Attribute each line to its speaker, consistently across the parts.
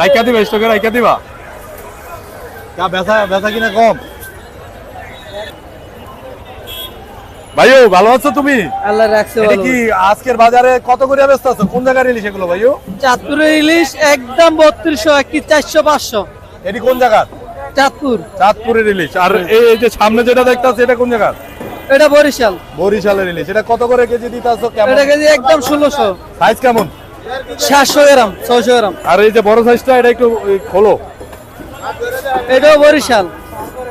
Speaker 1: রাইকা দিবা স্টকে রাইকা দিবা। কা বেচা বেচা কিনা কম? ভাইও ভালো আছো তুমি?
Speaker 2: আল্লাহ রাখছে
Speaker 1: এটা কি আজকের বাজারে কত করে ব্যস্ত আছো? কোন জায়গার ইলিশ এগুলো ভাইও
Speaker 2: চাঁদপুরের ইলিশ একদম বত্রিশশো কি চারশো পাঁচশো।
Speaker 1: এটি কোন জায়গার?
Speaker 2: চাঁদপুর।
Speaker 1: চাঁদপুরের ইলিশ। আর এই যে সামনে যেটা দেখতাছো এটা কোন জায়গার?
Speaker 2: এটা বরিশাল।
Speaker 1: বরিশালের ইলিশ। এটা কত করে কেজি দিতাছো কেমন?
Speaker 2: এটা কেজি একদম ষোলোশো।
Speaker 1: সাইজ কেমন?
Speaker 2: সাতশো গ্রাম ছয়শো গ্রাম।
Speaker 1: আর এই যে বড় সাইজটা এটা একটু খোলো।
Speaker 2: এটাও বরিশাল।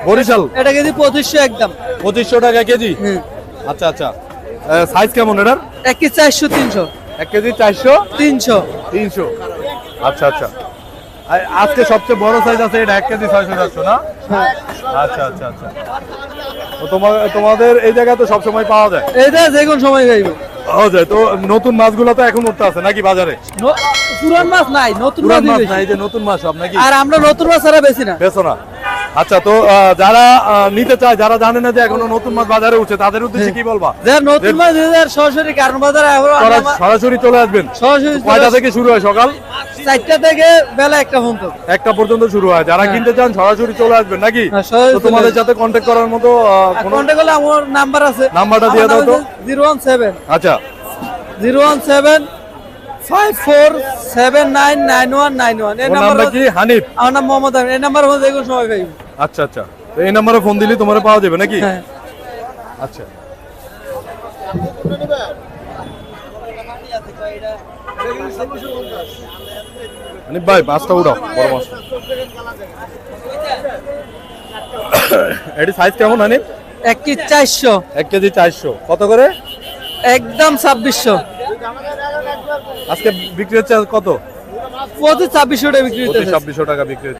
Speaker 1: বরিশাল?
Speaker 2: এটা কেজি পঁচিশশো একদম
Speaker 1: পঁচিশশো টাকা কেজি?
Speaker 2: হুম।
Speaker 1: আচ্ছা আচ্ছা। সাইজ কেমন এটার?
Speaker 2: এক কেজি চারশো তিনশো।
Speaker 1: এক কেজি চারশো?
Speaker 2: তিনশো।
Speaker 1: তিনশো। আচ্ছা আচ্ছা। আর আজকে সবচেয়ে বড় সাইজ আছে এটা এক কেজি ছয়শো সাতশো না? আচ্ছা আচ্ছা আচ্ছা। তো তোমার তোমাদের এই জায়গায় তো সবসময় পাওয়া যায়।
Speaker 2: এটা যে কোন সময়
Speaker 1: পাওয়া যায় তো নতুন মাছগুলো তো এখন উঠতে আছে নাকি বাজারে?
Speaker 2: পুরান মাছ নাই নতুন মাছ
Speaker 1: নাই যে নতুন মাছ সব নাকি?
Speaker 2: আর আমরা নতুন মাছ ছাড়া বেশি না।
Speaker 1: বেছো না। আচ্ছা তো যারা নিতে চায় যারা জানে না যে এখনও নতুন মাছ বাজারে উঠছে তাদের উদ্দেশ্যে কি বলবা?
Speaker 2: যারা নতুন মাছ সরাসরি কারণ বাজারে
Speaker 1: সরাসরি চলে আসবেন?
Speaker 2: সরাসরি
Speaker 1: কয়টা থেকে শুরু হয় সকাল?
Speaker 2: চারটা থেকে বেলা একটা পর্যন্ত।
Speaker 1: একটা পর্যন্ত শুরু হয়। যারা
Speaker 2: হ্যাঁ।
Speaker 1: কিনতে চান সরাসরি চলে আসবেন নাকি?
Speaker 2: হ্যাঁ,
Speaker 1: তোমাদের সাথে কন্ট্যাক্ট করার মতো
Speaker 2: কন্ট্যাক্ট করলে আমার নাম্বার আছে।
Speaker 1: নাম্বারটা দিয়ে দাও তো।
Speaker 2: জিরো ওয়ান সেভেন
Speaker 1: আচ্ছা।
Speaker 2: Zero one seven five four seven nine nine one nine one এই নাম্বার
Speaker 1: কি? হানিফ।
Speaker 2: আমার নাম মোহাম্মদ এই নাম্বার দেখুন সময় পাইব।
Speaker 1: আচ্ছা আচ্ছা। তো এই নাম্বারে ফোন দিলে তোমার পাওয়া যাবে নাকি?
Speaker 2: হ্যাঁ।
Speaker 1: আচ্ছা। হানিফ ভাই মাছটা উঠাও বড় মাছ এটি সাইজ কেমন হানিফ?
Speaker 2: এক কি চারশো।
Speaker 1: এক কেজি চারশো। কত করে?
Speaker 2: একদম ছাব্বিশশো।
Speaker 1: আজকে বিক্রি হচ্ছে কত?
Speaker 2: পঁচিশ ছাব্বিশশো টাকা বিক্রি হচ্ছে
Speaker 1: ছাব্বিশশো টাকা বিক্রি হচ্ছে।